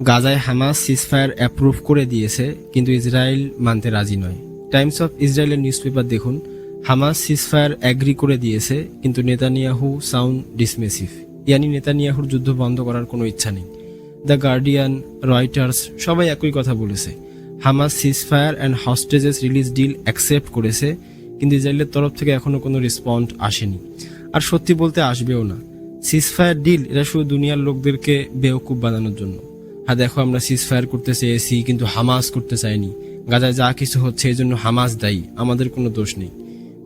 গাজায় Hamas ceasefire approve করে দিয়েছে, কিন্তু ইসরায়েল মানতে রাজি নয়। টাইমস অফ ইসরায়েলের নিউজ পেপার দেখুন, হামাস সিজফায়ার অ্যাগ্রি করে দিয়েছে, কিন্তু নেতানিয়াহু সাউন্ড ডিসমেসিভ ইয়ানি নেতানিয়াহুর যুদ্ধ বন্ধ করার কোনো ইচ্ছা নেই। দ্য গার্ডিয়ান, রয়টার্স সবাই একই কথা বলেছে। Hamas ceasefire and hostages release deal accept করেছে, কিন্তু ইসরায়েলের তরফ থেকে এখনও কোনো রেসপন্ড আসেনি। আর সত্যি বলতে আসবেও না। সিজফায়ার ডিল এটা শুধু দুনিয়ার লোকদেরকে বেওকুব বানানোর জন্য। হ্যাঁ দেখো আমরা সিজফায়ার করতে চেয়েছি, কিন্তু হামাস করতে চাইনি। গাজায় যা কিছু হচ্ছে এই জন্য হামাস দায়ী। আমাদের কোনো দোষ নেই।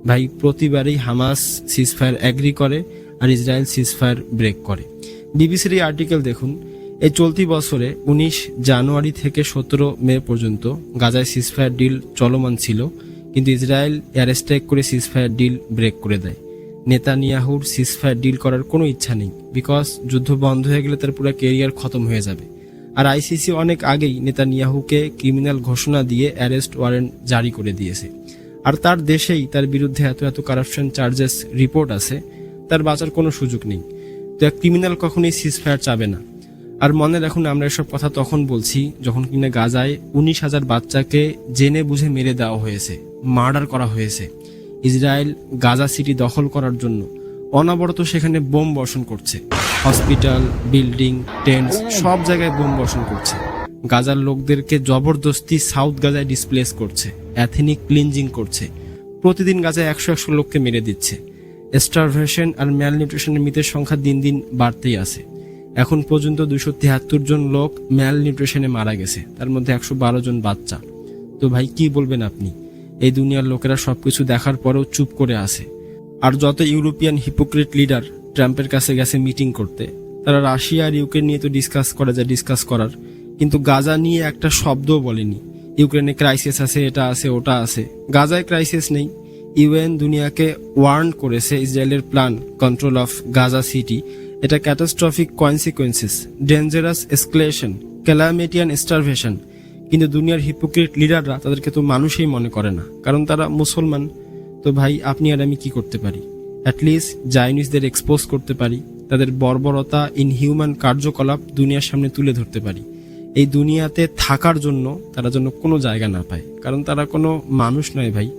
ভাই, প্রতিবারই হামাস সিজফায়ার অ্যাগ্রি করে আর ইসরায়েল সিজফায়ার ব্রেক করে। বিবিসির এই আর্টিকেল দেখুন। এই চলতি বছরে উনিশ জানুয়ারি থেকে সতেরো মে পর্যন্ত গাজায় সিজফায়ার ডিল চলমান ছিল, কিন্তু ইসরায়েল এয়ার স্ট্রাইক করে সিজফায়ার ডিল ব্রেক করে দেয়। নেতানিয়াহুর সিজফায়ার ডিল করার কোনো ইচ্ছা নেই বিকজ যুদ্ধ বন্ধ হয়ে গেলে তার পুরো কেরিয়ার খতম হয়ে যাবে। আর আইসিসি অনেক আগেই নেতানিয়াহুকে ক্রিমিনাল ঘোষণা দিয়ে অ্যারেস্ট ওয়ারেন্ট জারি করে দিয়েছে। আর তার দেশেই তার বিরুদ্ধে এত এত কারাপশন চার্জেস রিপোর্ট আছে, তার বাঁচার কোনো সুযোগ নেই। তো এক ক্রিমিনাল কখনোই সিজফায়ার চাবে না। আর মনে রাখুন, আমরা এসব কথা তখন বলছি যখন কিনা গাজায় উনিশ হাজার বাচ্চাকে জেনে বুঝে মেরে দেওয়া হয়েছে, মার্ডার করা হয়েছে। ইসরায়েল গাজা সিটি দখল করার জন্য অনবরত সেখানে বোম বর্ষণ করছে। হসপিটাল, বিল্ডিং টেন্ট সব জায়গায় বোম বর্ষণ করছে। গাজার লোকদেরকে জবরদস্তি সাউথ গাজায় ডিসপ্লেস করছে অ্যাথেনিক ক্লিনজিং করছে। প্রতিদিন গাজায় একশো একশো লোককে মেরে দিচ্ছে। স্টারভেশন আর ম্যাল নিউট্রিশনের মৃতের সংখ্যা দিন দিন বাড়তেই আছে। এখন পর্যন্ত দুশো তিয়াত্তর জন লোক ম্যাল নিউট্রিশনে মারা গেছে, তার মধ্যে একশো বারো জন বাচ্চা। তো ভাই, কি বলবেন আপনি? এই দুনিয়ার লোকেরা সবকিছু দেখার পরেও চুপ করে আছে। আর যত ইউরোপিয়ান হিপোক্রেট লিডার ট্রাম্পের কাছে গেছে মিটিং করতে, তারা রাশিয়া আর ইউক্রেন নিয়ে তো ডিসকাস করা যায়, ডিসকাস করার। কিন্তু গাজা নিয়ে একটা শব্দও বলেনি। ইউক্রেনে ক্রাইসিস আছে, এটা আছে, ওটা আছে। গাজায় ক্রাইসিস নেই। ইউএন দুনিয়াকে ওয়ার্ন করেছে ইসরায়েলের plan, control of Gaza City. এটা catastrophic consequences, dangerous escalation, calamitous starvation. কিন্তু দুনিয়ার হিপোক্রেট লিডাররা তাদেরকে তো মানুষই মনে করে না, কারণ তারা মুসলমান। তো ভাই, আপনি আর আমি কি করতে পারি? অ্যাটলিস্ট জাইনিসদের এক্সপোজ করতে পারি, তাদের বর্বরতা ইনহিউম্যান কার্যকলাপ দুনিয়ার সামনে তুলে ধরতে পারি। এই দুনিয়াতে থাকার জন্য তারা যেন কোনো জায়গা না পায়। কারণ তারা কোনো মানুষ নয় ভাই।